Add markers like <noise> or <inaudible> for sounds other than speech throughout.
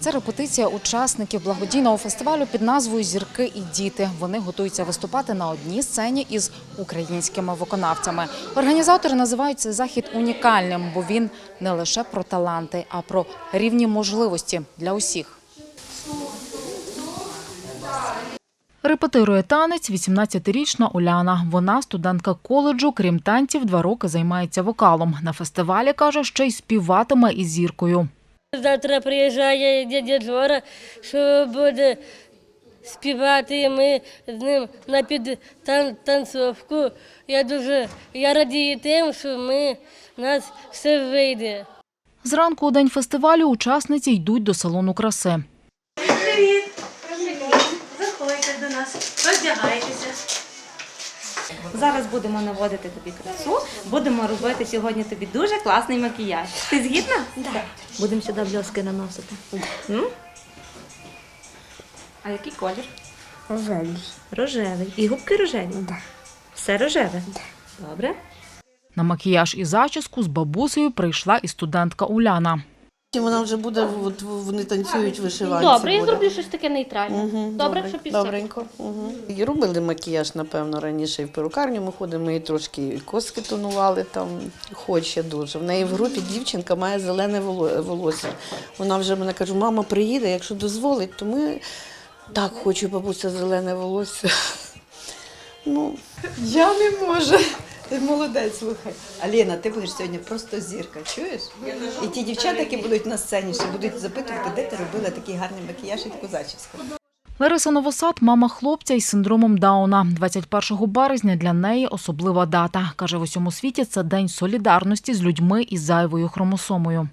Це репетиція учасників благодійного фестивалю під назвою Зірки і діти. Вони готуються виступати на одній сцені із українськими виконавцями. Організатори називають цей захід унікальним, бо він не лише про таланти, а про рівні можливості для усіх. Репетирує танець 18-річна Уляна. Вона студентка коледжу, крім танців, два роки займається вокалом. На фестивалі каже, ще й співатиме із зіркою. Завтра приїжджає дядя Жора, що буде співати, і ми з ним на підтанцовку. Я дуже я радію тим, що ми, у нас все вийде. Зранку у день фестивалю учасниці йдуть до салону краси. Привіт! Привіт! Заходьте до нас, роздягайтеся. Зараз будемо наводити тобі красу, будемо робити сьогодні тобі дуже класний макіяж. Ти згідна? Так. Будемо сюди бльоски наносити. М? А який колір? Рожевий. Рожевий. І губки рожеві? Да. Все рожеве? Добре. На макіяж і зачіску з бабусею прийшла і студентка Уляна. Вона вже буде, от вони танцюють вишиванці. Добре, я буде. зроблю щось таке нейтральне. Мгм, Добре, щоб і. Добренько. Угу. І робили макіяж, напевно, раніше і в перукарню ми ходимо, ми трошки і коски тонували там, хоче дуже. В неї в групі дівчинка має зелене волосся. Вона вже мене каже, мама приїде, якщо дозволить, то ми так хочу, бабуся, зелене волосся. <laughs> Ну, Я не можу. Ти молодець, слухай. Аліна, ти будеш сьогодні просто зірка, чуєш? І ті дівчата, які будуть на сцені, ще будуть запитувати, де ти робила такий гарний макіяж і таку зачіску. Лариса Новосад – мама хлопця із синдромом Дауна. 21 березня для неї особлива дата. Каже, в усьому світі це день солідарності з людьми із зайвою хромосомою.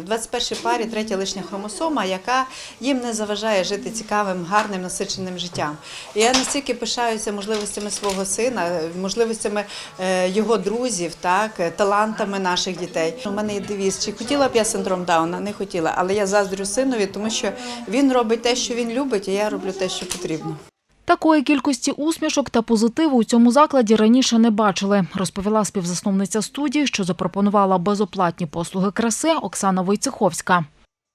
В 21 парі третя лишня хромосома, яка їм не заважає жити цікавим, гарним, насиченим життям. І я настільки пишаюся можливостями свого сина, можливостями е, його друзів, так, е, талантами наших дітей. У мене є девіз, чи хотіла б я синдром Дауна? Не хотіла, але я заздрю синові, тому що він робить те, що він любить, і я роблю те, що потрібно. Такої кількості усмішок та позитиву у цьому закладі раніше не бачили, розповіла співзасновниця студії, що запропонувала безоплатні послуги краси Оксана Войцеховська.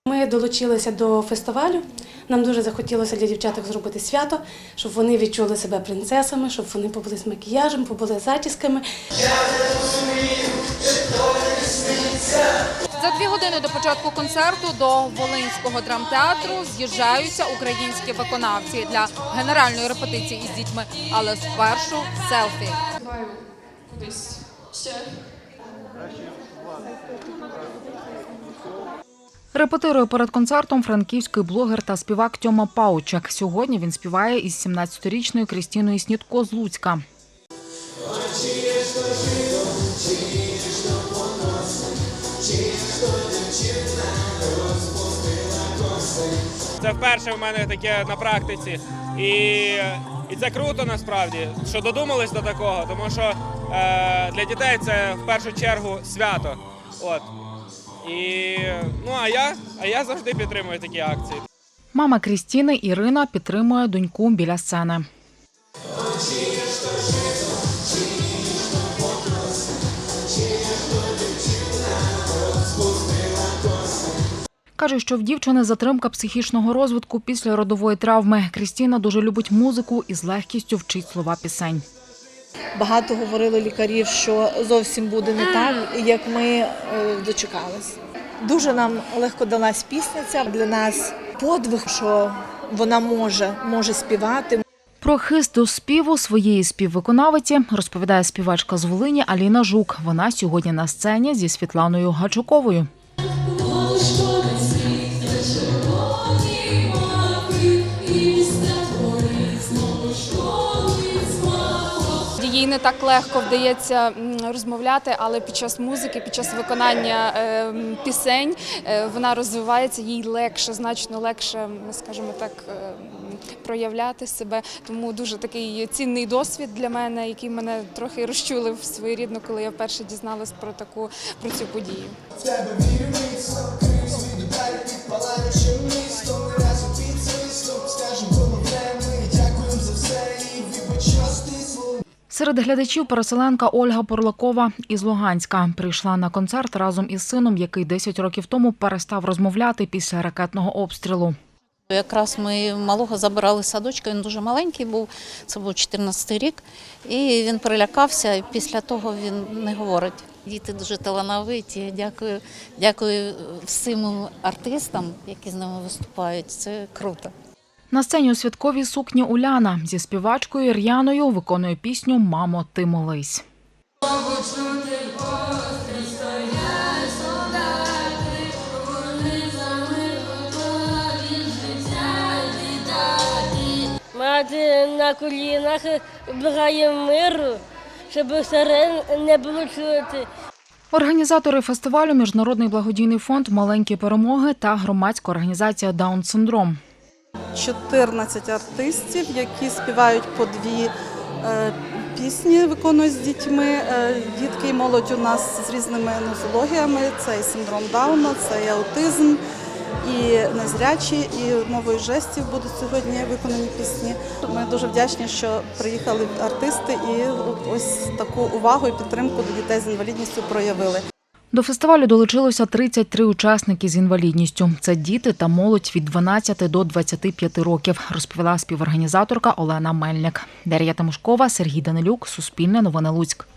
Ми долучилися до фестивалю. Нам дуже захотілося для дівчаток зробити свято, щоб вони відчули себе принцесами, щоб вони побули з макіяжем, побули з зачісками. За дві години до початку концерту до Волинського драмтеатру з'їжджаються українські виконавці для генеральної репетиції із дітьми, але спершу селфі. Репетирує перед концертом франківський блогер та співак Тьома Паучак. Сьогодні він співає із 17-річною Крістіною Снітко з Луцька. Це вперше в мене таке на практиці. І, і це круто насправді, що додумались до такого, тому що е, для дітей це в першу чергу свято. От. І, ну, а я, а я завжди підтримую такі акції. Мама Крістіни Ірина підтримує доньку біля сцени. Каже, що в дівчини затримка психічного розвитку після родової травми. Крістіна дуже любить музику і з легкістю вчить слова пісень. Багато говорили лікарів, що зовсім буде не так, як ми е, дочекались. Дуже нам легко далась пісня ця для нас подвиг, що вона може, може співати. Про хист до співу своєї співвиконавиці розповідає співачка з Волині Аліна Жук. Вона сьогодні на сцені зі Світланою Гачуковою. Їй не так легко вдається розмовляти, але під час музики, під час виконання е, пісень е, вона розвивається, їй легше, значно легше, скажімо так, е, проявляти себе. Тому дуже такий цінний досвід для мене, який мене трохи розчулив своєрідно, коли я вперше дізналась про таку про цю подію. Серед глядачів переселенка Ольга Порлакова із Луганська прийшла на концерт разом із сином, який 10 років тому перестав розмовляти після ракетного обстрілу. Якраз ми малого забирали з садочка, він дуже маленький був, це був 14 рік, і він перелякався, і після того він не говорить. Діти дуже талановиті. Дякую, дякую всім артистам, які з ними виступають. Це круто. На сцені у святковій сукні Уляна зі співачкою Ір'яною виконує пісню Мамо, ти молись. Мати на колінах благає миру, щоб сирен не було чути. Організатори фестивалю Міжнародний благодійний фонд Маленькі перемоги та громадська організація Даун Синдром. 14 артистів, які співають по дві е, пісні, виконують з дітьми. Е, Дітки і молодь у нас з різними нозологіями. Це і синдром Дауна, це і аутизм, і незрячі, і мовою жестів будуть сьогодні виконані пісні. Ми дуже вдячні, що приїхали артисти і ось таку увагу і підтримку до дітей з інвалідністю проявили. До фестивалю долучилося 33 учасники з інвалідністю. Це діти та молодь від 12 до 25 років, розповіла співорганізаторка Олена Мельник. Дар'я Тимошкова, Сергій Данилюк, Суспільне новини Луцьк.